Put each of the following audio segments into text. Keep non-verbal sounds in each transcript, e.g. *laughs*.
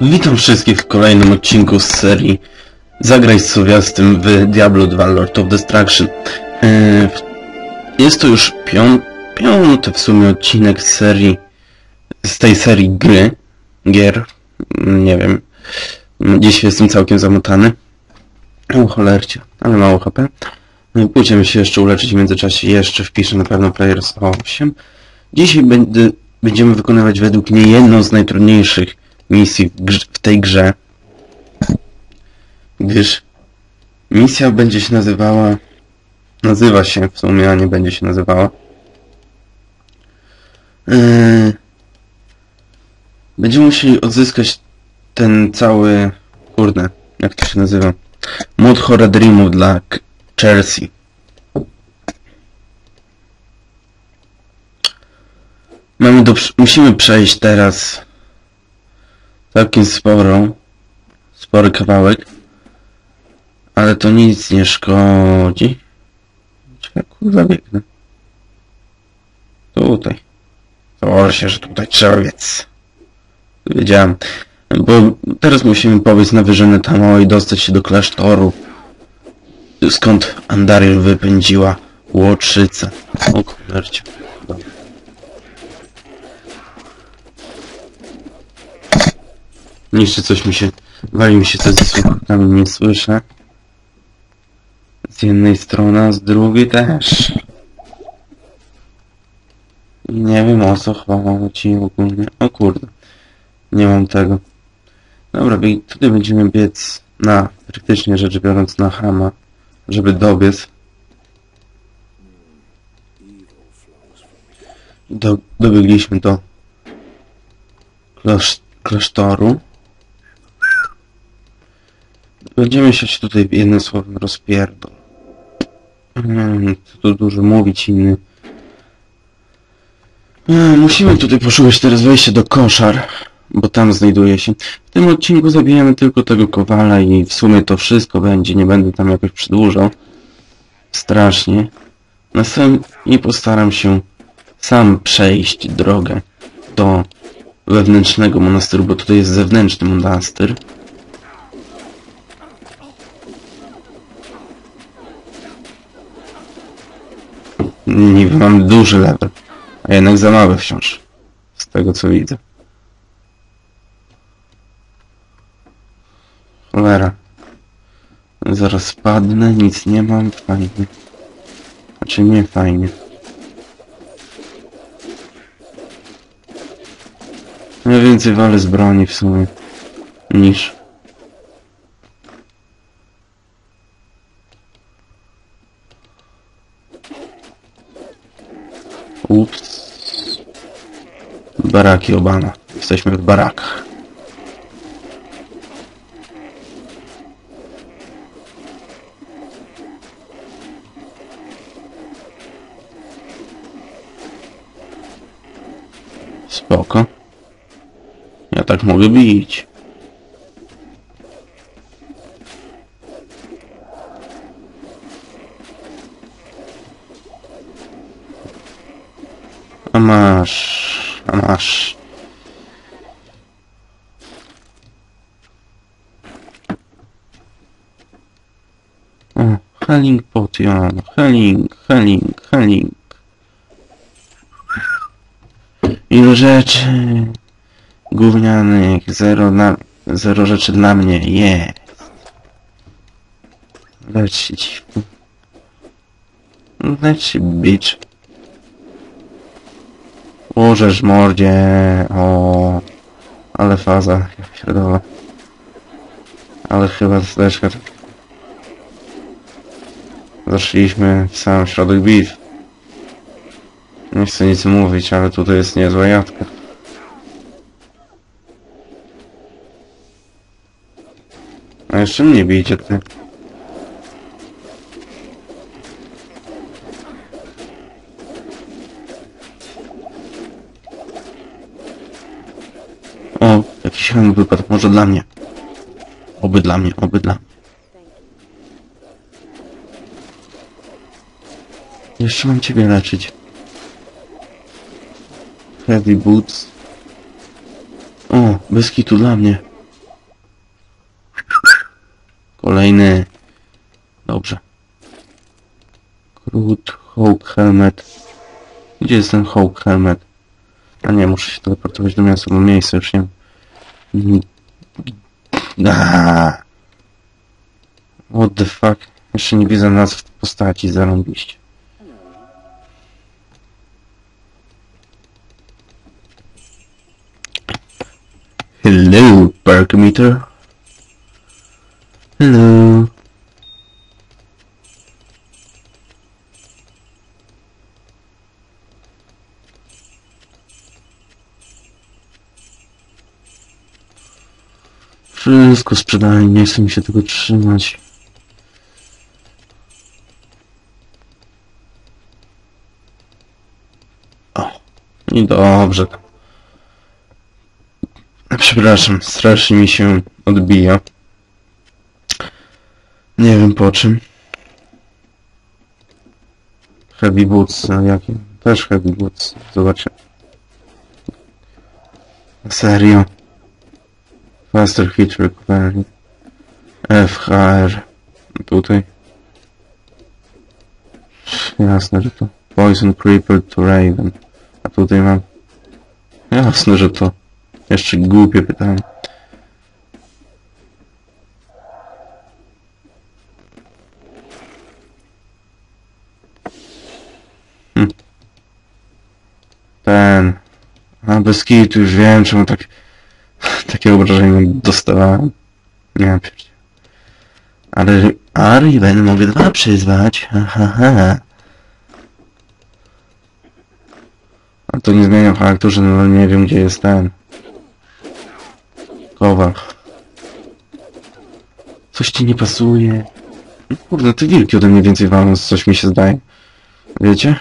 Witam wszystkich w kolejnym odcinku z serii Zagraj z Sowiastym w Diablo 2 Lord of Destruction. Yy, Jest to już pią piąty w sumie odcinek z serii, z tej serii gry, gier, nie wiem. Dziś jestem całkiem zamotany. O cholercie, ale mało HP. No Pójdziemy się jeszcze uleczyć w międzyczasie, jeszcze wpiszę na pewno Players 8. Dzisiaj będę, będziemy wykonywać według mnie jedną z najtrudniejszych misji w, w tej grze. Gdyż misja będzie się nazywała... Nazywa się w sumie, a nie będzie się nazywała. Yy, będziemy musieli odzyskać ten cały... Kurde, jak to się nazywa? Mod Horror Dreamów dla Chelsea. Mamy do, musimy przejść teraz całkiem sporą, spory kawałek, ale to nic nie szkodzi. Ciekawe, kurwa biegnę. Tutaj. Założę się, że tutaj trzeba biec. Wiedziałem. Bo teraz musimy pobiec na wyżynę Tamo i dostać się do klasztoru, skąd Andariel wypędziła łotrzycę. O kurczę. Dobra. Jeszcze coś mi się... Wali mi się coś ze słuchawkami, nie słyszę. Z jednej strony, a z drugiej też. I nie wiem o co chodzi ogólnie. O kurde. Nie mam tego. Dobra, i tutaj będziemy biec na, praktycznie rzecz biorąc, na Hama, żeby dobiec. Do, dobiegliśmy do klasz, klasztoru. Będziemy się tutaj jednym słowem rozpierdol. Hmm, co tu dużo mówić inny. E, Musimy tutaj poszukać teraz wejścia do koszar, bo tam znajduje się. W tym odcinku zabijemy tylko tego kowala i w sumie to wszystko będzie, nie będę tam jakoś przedłużał. Strasznie. Na sam i postaram się sam przejść drogę do wewnętrznego monasteru, bo tutaj jest zewnętrzny monaster. Niby mam duży level, a jednak za mały wciąż. Z tego co widzę. Cholera. Zaraz padnę, nic nie mam, fajnie. Znaczy nie fajnie. Ja więcej walę z broni w sumie. Niż. Baraki Obama. Jesteśmy w barakach. Spoko. Ja tak mogę bić. Masz, a masz. O, healing potion, healing, healing, healing. Ilu rzeczy gównianych, zero, na, zero rzeczy dla mnie, jest. Lecz się się bitch. Łożesz mordzie, o, ale faza, ja pierdolę. Ale chyba zdeczka tak. Zaszliśmy w sam środek bitw. Nie chcę nic mówić, ale tutaj jest niezła jadka. A jeszcze mnie bijcie ty. Hełm wypadł, może dla mnie. Oby dla mnie, oby dla mnie. Jeszcze mam ciebie leczyć. Heavy boots. O, bez kitu dla mnie. Kolejny. Dobrze. Krót, Hawk Helmet. Gdzie jest ten Hawk Helmet? A nie, muszę się teleportować do miasta, bo miejsce już nie. Aaaa. What the fuck? Jeszcze nie widzę nazw postaci, zarąbiście. Hello, Parkometer. Hello. Wszystko sprzedałem, nie chce mi się tego trzymać. O, i dobrze. Przepraszam, strasznie mi się odbija. Nie wiem po czym. Heavy boots, a jakie? Też heavy boots. Zobaczę. Serio. Faster hit recovery. FHR. Tutaj. Jasne, że to. Poison Creeper to Raven. A tutaj mam. Jasne, że to. Jeszcze głupie pytanie. Hm. Ten. A bez kitu już wiem, czemu tak... Takie obrażenia dostawałem. Nie wiem. Ale... A Riven mogę dwa przyzwać. Ha, ha, ha. A to nie zmienia faktu, że no nie wiem gdzie jest ten. Kowal. Coś ci nie pasuje. No Kurde, te wilki ode mnie więcej walą, coś mi się zdaje. Wiecie?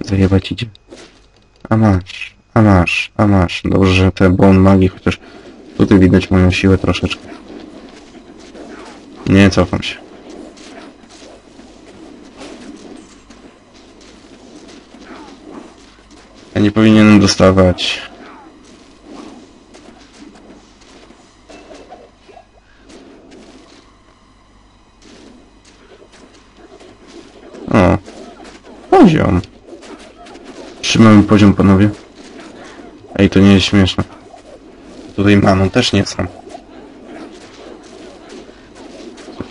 Zajebać idzie. A masz, a masz, a masz. Dobrze, że te bone magii, chociaż tutaj widać moją siłę troszeczkę. Nie, cofam się. Ja nie powinienem dostawać. O. Poziom. Trzymamy poziom, panowie. Ej, to nie jest śmieszne. Tutaj mamą też nie są.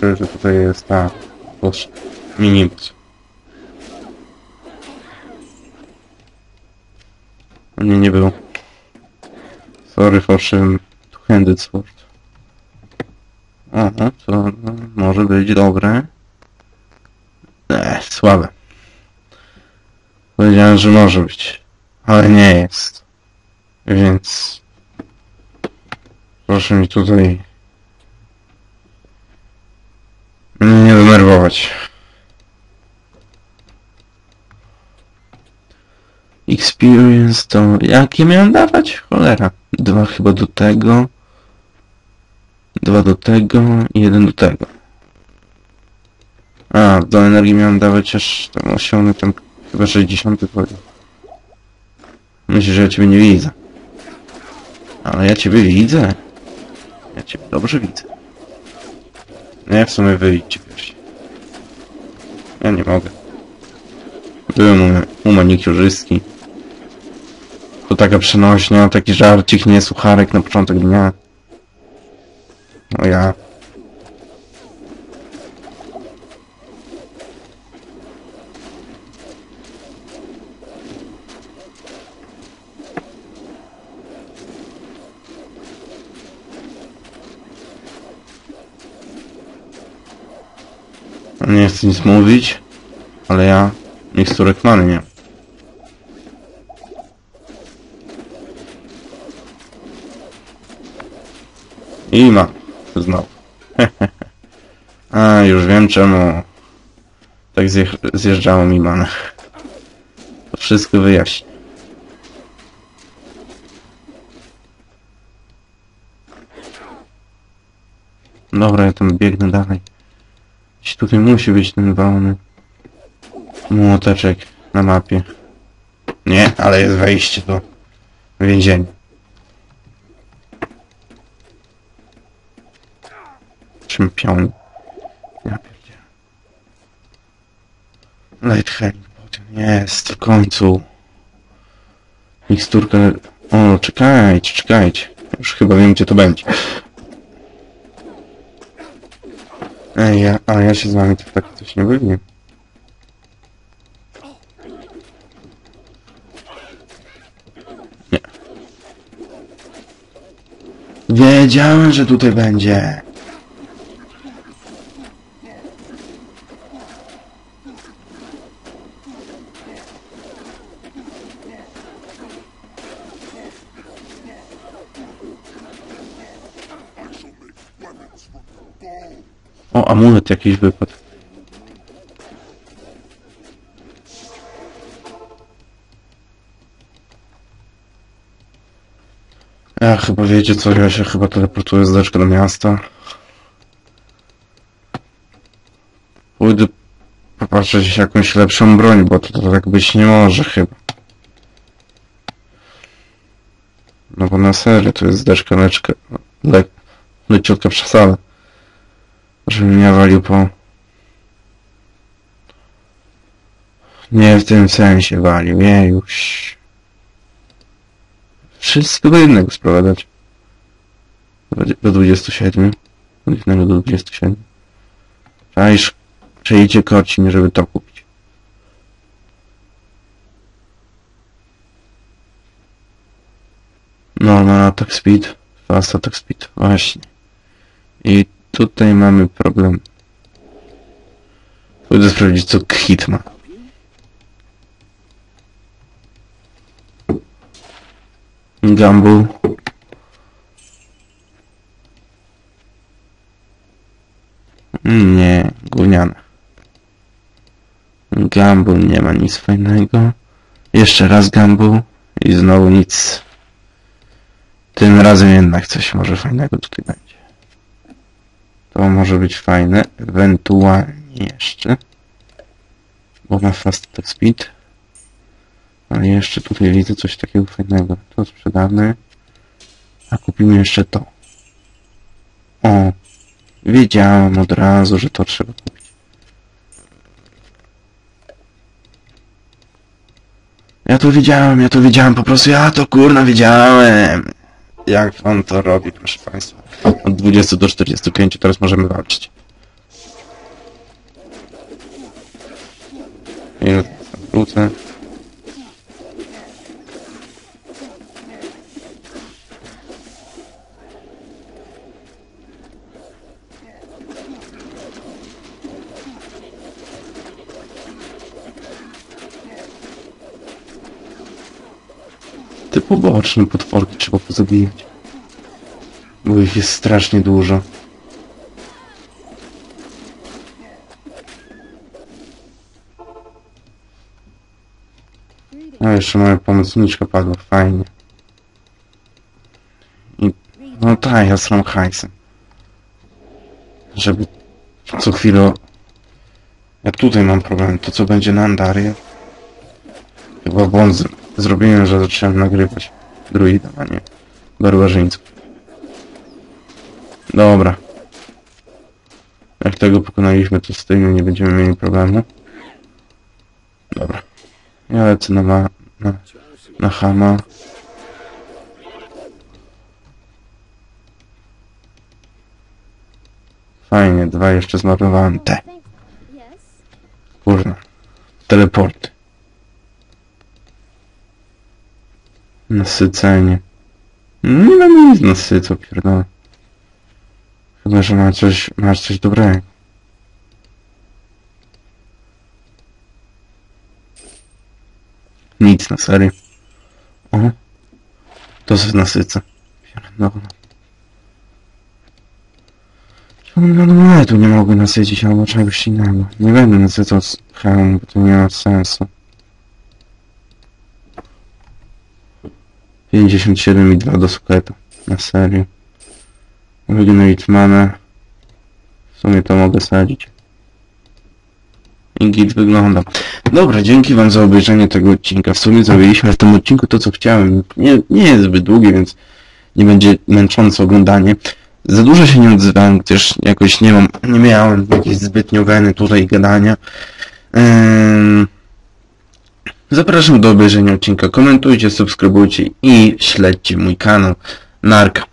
Czuję, że tutaj jest ta... Boż, minibus. Nie, nie było. Sorry for some two-handed sword. Aha, to no, może być dobre. Eee, słabe. Powiedziałem, że może być. Ale nie jest. Więc... Proszę mi tutaj... Nie denerwować. Experience to... Jakie miałem dawać? Cholera. Dwa chyba do tego. Dwa do tego i jeden do tego. A, do energii miałem dawać aż tam osiągnę tam chyba 60 poziom. Myślisz, że ja ciebie nie widzę. Ale ja ciebie widzę. Ja ciebie dobrze widzę. Nie, w sumie wyjdźcie pierwsi. Ja nie mogę. Byłem u, manikiurzystki. To taka przenośnia, taki żarcik, nie sucharek na początek dnia. O ja. Nie chcę nic mówić, ale ja miksturek many nie. I ma. Znowu. *laughs* A, już wiem czemu tak zje- zjeżdżało mi manę. To wszystko wyjaśni. Dobra, ja tam biegnę dalej. Gdzieś tutaj musi być ten walony młoteczek na mapie. Nie, ale jest wejście do więzienia. Czym pion? Ja pierdzielę. Light Potion. Jest, w końcu. Miksturka... O, czekajcie, czekajcie. Już chyba wiem, gdzie to będzie. Ej, ja, ale ja się z wami to w coś nie bawię. Nie. Wiedziałem, że tutaj będzie. O, amulet jakiś wypadł. Ja chyba wiecie co, ja się chyba teleportuję z deczka do miasta. Pójdę popatrzeć jakąś lepszą broń, bo to, to tak być nie może chyba. No bo na serio, to jest deszka leczka, le, leciutka przesada. Żeby mnie walił po... Nie w tym sensie walił, jejuś. Wszystko do jednego sprowadzać. Do 27. Od jednego do 27. Czaisz, przejdzie korcin, żeby to kupić. Normal attack speed, fast attack speed, właśnie. I tutaj mamy problem. Pójdę sprawdzić co hit ma. Mm, Nie, gówniane. Gamble nie ma nic fajnego. Jeszcze raz Gamble i znowu nic. Tym razem jednak coś może fajnego tutaj będzie. To może być fajne, ewentualnie jeszcze. Bo ma fast speed. Ale jeszcze tutaj widzę coś takiego fajnego. To sprzedamy. A kupimy jeszcze to. O! Wiedziałem od razu, że to trzeba kupić. Ja to wiedziałem, ja to wiedziałem, po prostu ja to kurna wiedziałem. Jak on to robi, proszę Państwa. Od 20 do 45 teraz możemy walczyć. Ile wrócę? Te poboczne potworki trzeba pozabijać. Bo ich jest strasznie dużo. A jeszcze moja pomocniczka padła, fajnie. I, no tak, ja sram hajsem. Żeby co chwilę... Ja tutaj mam problem, to co będzie na Andarię? Chyba błąd zrobiłem, że zacząłem nagrywać druida, a nie barbarzyńców. Dobra. Jak tego pokonaliśmy, to z tym nie będziemy mieli problemu. Dobra. Ja lecę na, ma, na, na Hama. Fajnie, dwa jeszcze zmarnowałem te. Kurna. Teleporty. Nasycenie. Nie mam nic nasycał, pierdolę. Chyba, że ma coś, masz coś dobrego. Nic na serio. O. To się nasyca. Pierdolę. Czemu na tu nie mogę nasycić albo czegoś innego? Nie będę nasycał z hełmu, bo to nie ma sensu. 57 i 2 do suketa. Na serio. Regenerate mana. W sumie to mogę sadzić. I git wygląda. Dobra, dzięki wam za obejrzenie tego odcinka. W sumie zrobiliśmy w tym odcinku to, co chciałem. Nie, nie jest zbyt długi, więc nie będzie męczące oglądanie. Za dużo się nie odzywałem, gdyż jakoś nie mam, nie miałem jakiejś zbytnio weny tutaj gadania. Ym, Zapraszam do obejrzenia odcinka, komentujcie, subskrybujcie i śledźcie mój kanał. Nark.